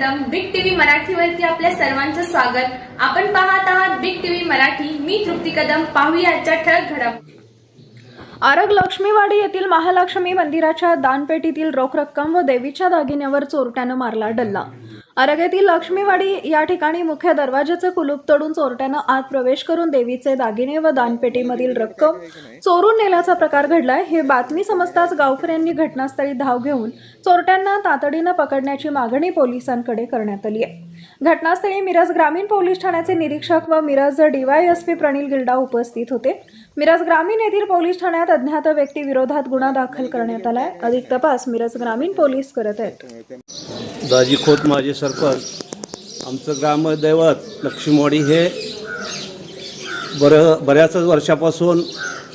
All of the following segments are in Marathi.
मराठीवरती आपल्या सर्वांचं स्वागत. आपण पाहत आहात बिग टीव्ही मराठी. मी तृप्ती कदम. पाहूया आजच्या ठळक घडामोडी आरग लक्ष्मीवाडी येथील महालक्ष्मी मंदिराच्या दानपेटीतील रोख रक्कम व देवीच्या दागिन्यावर चोरट्यानं मारला डल्ला. आरग लक्ष्मीवाडी या ठिकाणी मुख्य दरवाजाचं कुलूप तोडून चोरट्यानं आत प्रवेश करून देवीचे दागिने व दानपेटीमधील रक्कम चोरून नेल्याचा प्रकार घडलाय हे बातमी समजताच गावकऱ्यांनी घटनास्थळी धाव घेऊन चोरट्यांना तातडीनं पकडण्याची मागणी पोलिसांकडे करण्यात आली आहे. घटनास्थळी मिरज ग्रामीण पोलीस ठाण्याचे निरीक्षक व मिरज डीवायएसपी प्रणील गिल्डा उपस्थित होते. मिरज ग्रामीण येथील पोलीस ठाण्यात अज्ञात व्यक्ती विरोधात गुन्हा दाखल करण्यात आलाय. अधिक तपास मिरज ग्रामीण पोलीस करत आहेत. दाजी खोत माझे सरपंच आमचं ग्रामदैवत लक्ष्मीवाडी हे बरं बऱ्याच वर्षापासून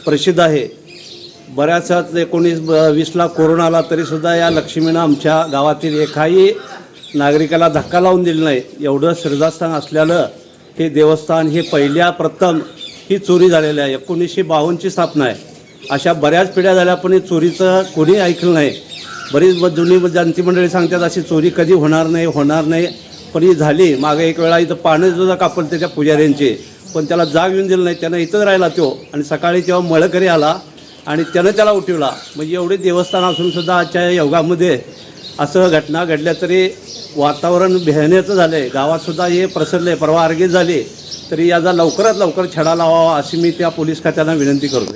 प्रसिद्ध आहे. बऱ्याचच एकोणीस ब- वीसला कोरोना आला तरीसुद्धा या लक्ष्मीनं आमच्या गावातील एकाही नागरिकाला धक्का लावून दिला नाही. एवढं श्रद्धास्थान असल्यानं हे देवस्थान हे पहिल्या प्रथम ही चोरी झालेली आहे. एकोणीसशे बावन्नची स्थापना आहे. अशा बऱ्याच पिढ्या झाल्या पण हे चोरीचं कोणी ऐकलं नाही. बरीच ब- जुनी जनती मंडळी सांगतात अशी चोरी कधी होणार नाही होणार नाही. पण ही झाली. मागे एक वेळा इथं पानं सुद्धा कापलं त्याच्या पुजाऱ्यांचे. पण त्याला जाग येऊन दिलं नाही. त्यानं इथंच राहिला तो. आणि सकाळी तेव्हा मळकरी आला आणि त्यानं त्याला उठवला. म्हणजे एवढे देवस्थान असून सुद्धा आजच्या योगामध्ये असं घटना घडल्या तरी वातावरण भेहण्याचं झालं आहे गावातसुद्धा हे हे प्रसरले परवा अर्गीत झाली. तरी याचा लवकरात लवकर छडा लावावा अशी मी त्या पोलीस खात्याला विनंती करतो